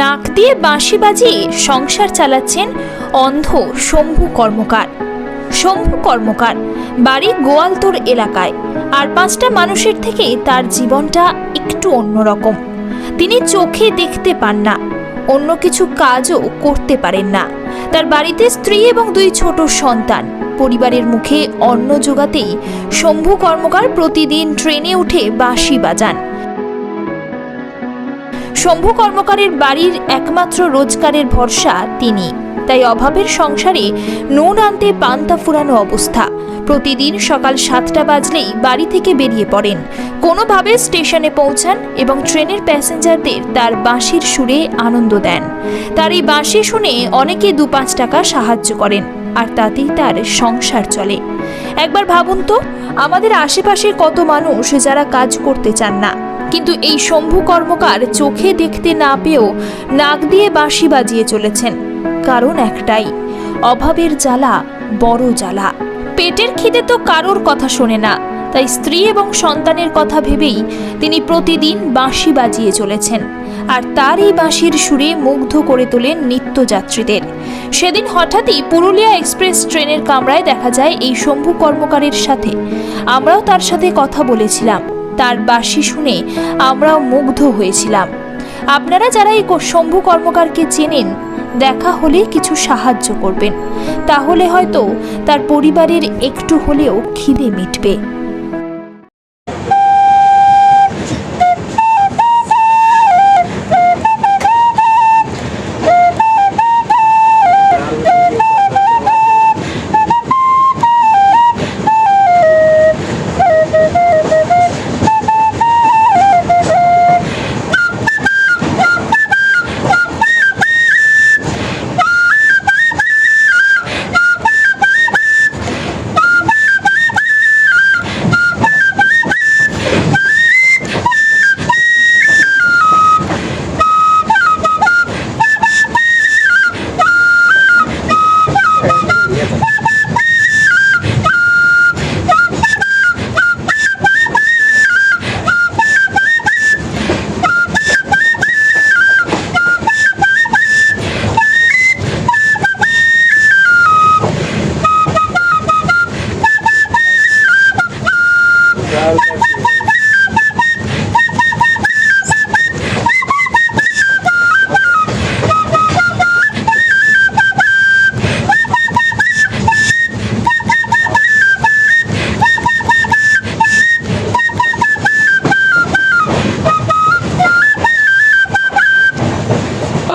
নাক দিয়ে বাঁশি বাজিয়ে সংসার চালাচ্ছেন অন্ধ শম্ভু কর্মকার। শম্ভু কর্মকার, বাড়ি গোয়ালতোর এলাকায়। আর পাঁচটা মানুষের থেকে তার জীবনটা একটু অন্যরকম। তিনি চোখে দেখতে পান না, অন্য কিছু কাজও করতে পারেন না। তার বাড়িতে স্ত্রী এবং দুই ছোট সন্তান। পরিবারের মুখে অন্ন জোগাতেই শম্ভু কর্মকার প্রতিদিন ট্রেনে উঠে বাঁশি বাজান। শম্ভু কর্মকারের বাড়ির একমাত্র রোজগারের ভরসা তিনি। তাই অভাবের সংসারে নুন আনতে পান্তা ফুরানো অবস্থা। প্রতিদিন সকাল সাতটা বাজলেই বাড়ি থেকে বেরিয়ে পড়েন। কোনোভাবে স্টেশনে পৌঁছান এবং ট্রেনের প্যাসেঞ্জারদের তার বাঁশির সুরে আনন্দ দেন। তার এই বাঁশি শুনে অনেকে দু পাঁচ টাকা সাহায্য করেন, আর তাতেই তার সংসার চলে। একবার ভাবুন তো, আমাদের আশেপাশে কত মানুষ যারা কাজ করতে চান না। কিন্তু এই শম্ভু কর্মকার চোখে দেখতে না পেয়েও নাক দিয়ে বাঁশি বাজিয়ে চলেছেন। কারণ একটাই, অভাবের জ্বালা বড় জ্বালা। পেটের খিদে তো কারোর কথা শোনে না, তাই স্ত্রী এবং সন্তানের কথা ভেবেই তিনি প্রতিদিন বাঁশি বাজিয়ে চলেছেন। আর তার এই বাঁশির সুরে মুগ্ধ করে তোলেন নিত্যযাত্রীদের। সেদিন হঠাৎই পুরুলিয়া এক্সপ্রেস ট্রেনের কামরায় দেখা যায় এই শম্ভু কর্মকারের সাথে। আমরাও তার সাথে কথা বলেছিলাম। তার বাসি শুনে আমরাও মুগ্ধ হয়েছিলাম। আপনারা যারা এই শম্ভু কর্মকারকে চেনেন, দেখা হলে কিছু সাহায্য করবেন। তাহলে হয়তো তার পরিবারের একটু হলেও খিদে মিটবে।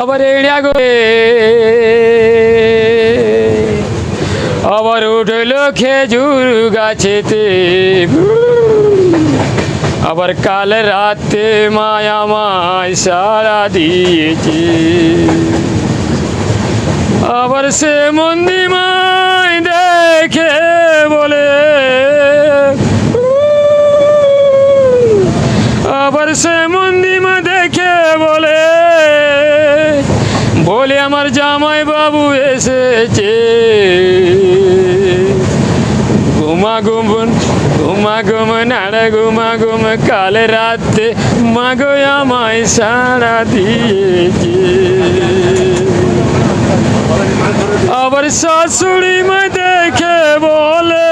আবার আবার উঠল খেজুর গাছেতে। আবার কাল রাতে মায়া মায় সারা দিয়েছে। আবার সে মন্দিমায় দেখে বলে, আবার সে মন্দিমা দেখে বলে বলে আমার জামাই বাবু এসেছে। ঘুমা ঘুম ঘুমা ঘুম নাড়া ঘুমা ঘুম কাল রাতে মাগো আমায় সারা দিয়েছে। আবার শাশুড়ি মা দেখে বলে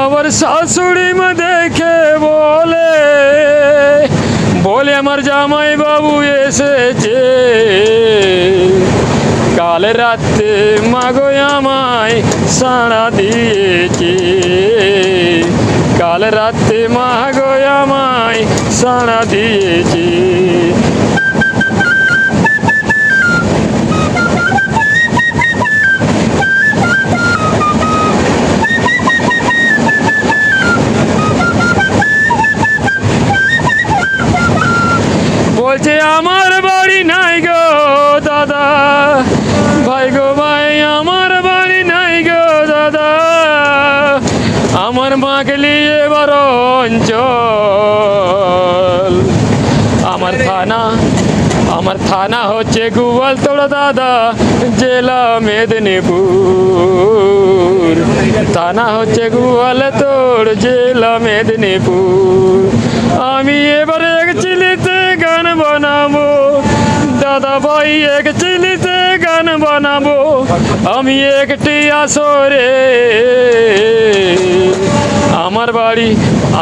আবার শাশুড়ি মা দেখে বলে বলে আমার জামাই বাবু এসেছে কাল রাতে মাগো আমায় সাড়া দিয়েছে। কাল রাতে মাগো আমায় সাড়া দিয়েছে। অঞ্চল আমার থানা আমার থানা হচ্ছে গুগল তোড়া দাদা, জেলা মেদিনীপুর। থানা হচ্ছে গুগল তোর জেলা মেদিনীপুর। আমি এবারে এক চিলিতে গান বানাবো। দাদা ভাই এক চিলিতে গান বানাবো। আমি একটি আসরে। আমার বাড়ি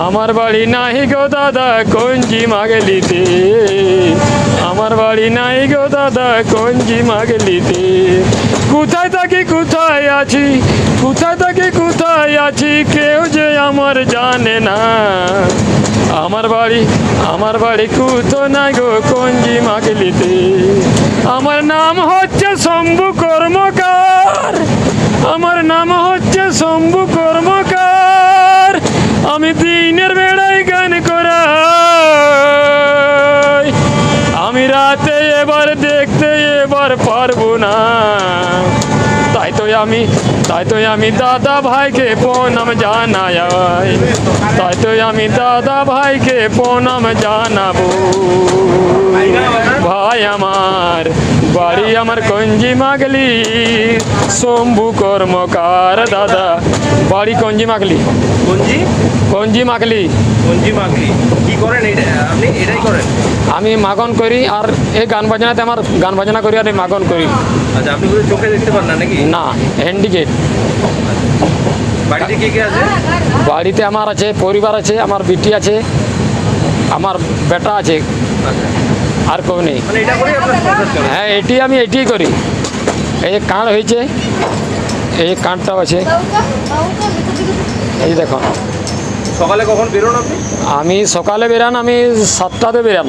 আমার বাড়ি নাই গো দাদা কঞ্জি মাগলিতে। আমার বাড়ি নাই গো দাদা কঞ্জি মাগলিতে। কোথায় থাকি, কোথায় আছি? কোথায় কোথায় আছি কেউ যে আমার জানে না। আমার বাড়ি আমার বাড়ি কুতো না গো কঞ্জি মাগলিতে। আমার নাম হচ্ছে শম্ভু কর্মকার। আমার নাম হচ্ছে শম্ভু কর্মকার। আমি দিনের বেড়ায় গান করাই। আমি রাতে এবার দেখতে এবার পারব না। আমি তাই তো আমি দাদা ভাইকে প্রণাম জানাই। তাই তো আমি দাদা ভাইকে প্রণাম জানাব। ভাই আমার বাড়ি আমার কঞ্জি মাগলি শম্ভু কর্মকার দাদা। বাড়ি কঞ্জি মাগলি। কঞ্জি? কঞ্জি মাগলি। কঞ্জি মাগলি। কি করেন এটা? আপনি এটাই করেন? আমি মাগন করি আর এই গান বাজনাতে আমার গান বাজনা করি আর এই মাগন করি। আচ্ছা আপনি চোখে দেখতে পান না নাকি? না। হ্যান্ডিকেট বাড়িতে কে কে আছে? বাড়িতে আমার আছে পরিবার আছে আমার বিটি আছে আমার বেটা আছে। আর কেউ নেই। মানে এটা হ্যাঁ এটি আমি এটিই করি। এই কাঁড় হয়েছে এই যে কাঁড়টাও আছে। এই দেখুন সকালে কখন বেরোন আপনি? আমি সকালে বেরান আমি সাতটাতে বেরান।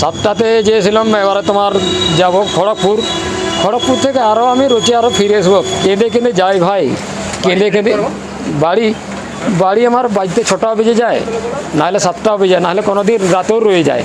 সাতটাতে গিয়েছিলাম এবারে তোমার যাব খড়গপুর। খড়গপুর থেকে আরও আমি রোচে আরও ফিরে আসব। কেঁদে কেঁদে যাই ভাই কেঁদে কেঁদে বাড়ি বাড়ি আমার বাড়িতে ছটা বেজে যায় নাহলে সাতটা বেজে যায় নাহলে কোনো দিন রাতেও রয়ে যায়।